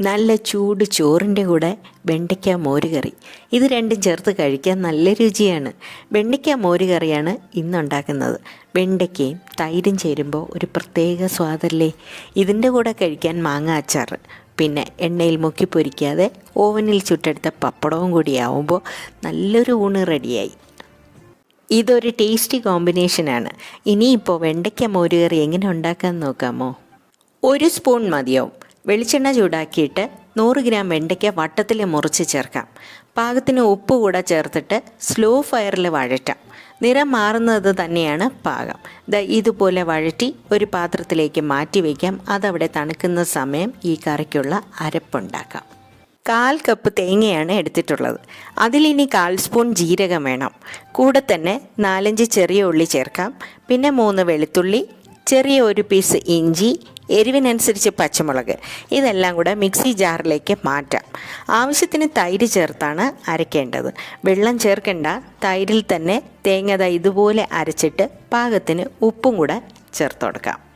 നല്ല ചൂട് ചോറിന്റെ കൂടെ വെണ്ടയ്ക്ക മോരുകറി ഇത് രണ്ടും ചേർത്ത് കഴിക്കാൻ നല്ല രുചിയാണ്. വെണ്ടയ്ക്ക മോരുകറിയാണ് ഇന്നുണ്ടാക്കുന്നത്. വെണ്ടയ്ക്കയും തൈരും ചേരുമ്പോൾ ഒരു പ്രത്യേക സ്വാദല്ലേ? ഇതിന്റെ കൂടെ കഴിക്കാൻ മാങ്ങ അച്ചാർ പിന്നെ എണ്ണയിൽ മുക്കി പൊരിക്കാതെ ഓവനിൽ ചുട്ടെടുത്ത പപ്പടവും കൂടി ആവുമ്പോൾ നല്ലൊരു ഊണ് റെഡിയായി. ഇതൊരു ടേസ്റ്റി കോമ്പിനേഷനാണ്. ഇനിയിപ്പോൾ വെണ്ടയ്ക്ക മോരുകറി എങ്ങനെ ഉണ്ടാക്കാൻ നോക്കാമോ? ഒരു സ്പൂൺ മതിയാവും. വെളിച്ചെണ്ണ ചൂടാക്കിയിട്ട് നൂറ് ഗ്രാം വെണ്ടയ്ക്ക വട്ടത്തിൽ മുറിച്ച് ചേർക്കാം. പാകത്തിന് ഉപ്പ് കൂടെ ചേർത്തിട്ട് സ്ലോ ഫയറിൽ വഴറ്റാം. നിറം മാറുന്നത് തന്നെയാണ് പാകം. ദ ഇതുപോലെ വഴറ്റി ഒരു പാത്രത്തിലേക്ക് മാറ്റി വയ്ക്കാം അതവിടെ തണുക്കുന്ന സമയം ഈ കറിക്കുള്ള അരപ്പുണ്ടാക്കാം. കാൽ കപ്പ് തേങ്ങയാണ് എടുത്തിട്ടുള്ളത്. അതിലിനി കാൽ സ്പൂൺ ജീരകം വേണം. കൂടെ തന്നെ നാലഞ്ച് ചെറിയ ഉള്ളി ചേർക്കാം. പിന്നെ മൂന്ന് വെളുത്തുള്ളി ചെറിയ ഒരു പീസ് ഇഞ്ചി എരിവിനനുസരിച്ച് പച്ചമുളക്. ഇതെല്ലാം കൂടെ മിക്സി ജാറിലേക്ക് മാറ്റാം. ആവശ്യത്തിന് തൈര് ചേർത്താണ് അരയ്ക്കേണ്ടത് വെള്ളം ചേർക്കേണ്ട. തൈരിൽ തന്നെ തേങ്ങ ഇതുപോലെ അരച്ചിട്ട് പാകത്തിന് ഉപ്പും കൂടെ ചേർത്ത് കൊടുക്കാം.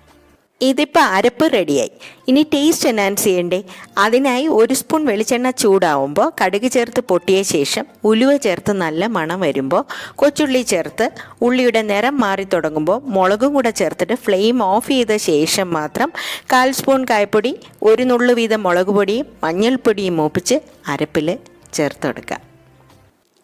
ഇതിപ്പോൾ അരപ്പ് റെഡിയായി ഇനി ടേസ്റ്റ് എൻഹാൻസ് ചെയ്യണ്ടേ? അതിനായി ഒരു സ്പൂൺ വെളിച്ചെണ്ണ ചൂടാവുമ്പോൾ കടുക് ചേർത്ത് പൊട്ടിയ ശേഷം ഉലുവ ചേർത്ത് നല്ല മണം വരുമ്പോൾ കൊച്ചുള്ളി ചേർത്ത് ഉള്ളിയുടെ നിറം മാറി തുടങ്ങുമ്പോൾ മുളകും കൂടെ ചേർത്തിട്ട് ഫ്ലെയിം ഓഫ് ചെയ്ത ശേഷം മാത്രം കാൽ സ്പൂൺ കായപ്പൊടി ഒരു നുള്ളു വീതം മുളക് പൊടിയും മഞ്ഞൾപ്പൊടിയും മൂപ്പിച്ച് അരപ്പിൽ ചേർത്ത് കൊടുക്കുക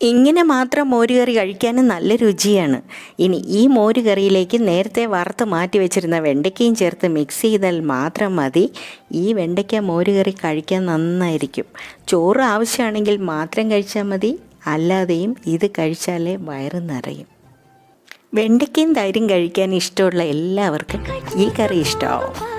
ഇങ്ങനെ മാത്രം മോരുകറി കഴിക്കാനും നല്ല രുചിയാണ്. ഇനി ഈ മോരുകറിയിലേക്ക് നേരത്തെ വറുത്ത് മാറ്റി വെച്ചിരുന്ന വെണ്ടയ്ക്കയും ചേർത്ത് മിക്സ് ചെയ്താൽ മാത്രം മതി. ഈ വെണ്ടയ്ക്ക മോരുകറി കഴിക്കാൻ നന്നായിരിക്കും. ചോറ് ആവശ്യമാണെങ്കിൽ മാത്രം കഴിച്ചാൽ മതി. അല്ലാതെയും ഇത് കഴിച്ചാലേ വയറ് നിറയും. വെണ്ടയ്ക്കയും തൈരും കഴിക്കാൻ ഇഷ്ടമുള്ള എല്ലാവർക്കും ഈ കറി ഇഷ്ടമാവും.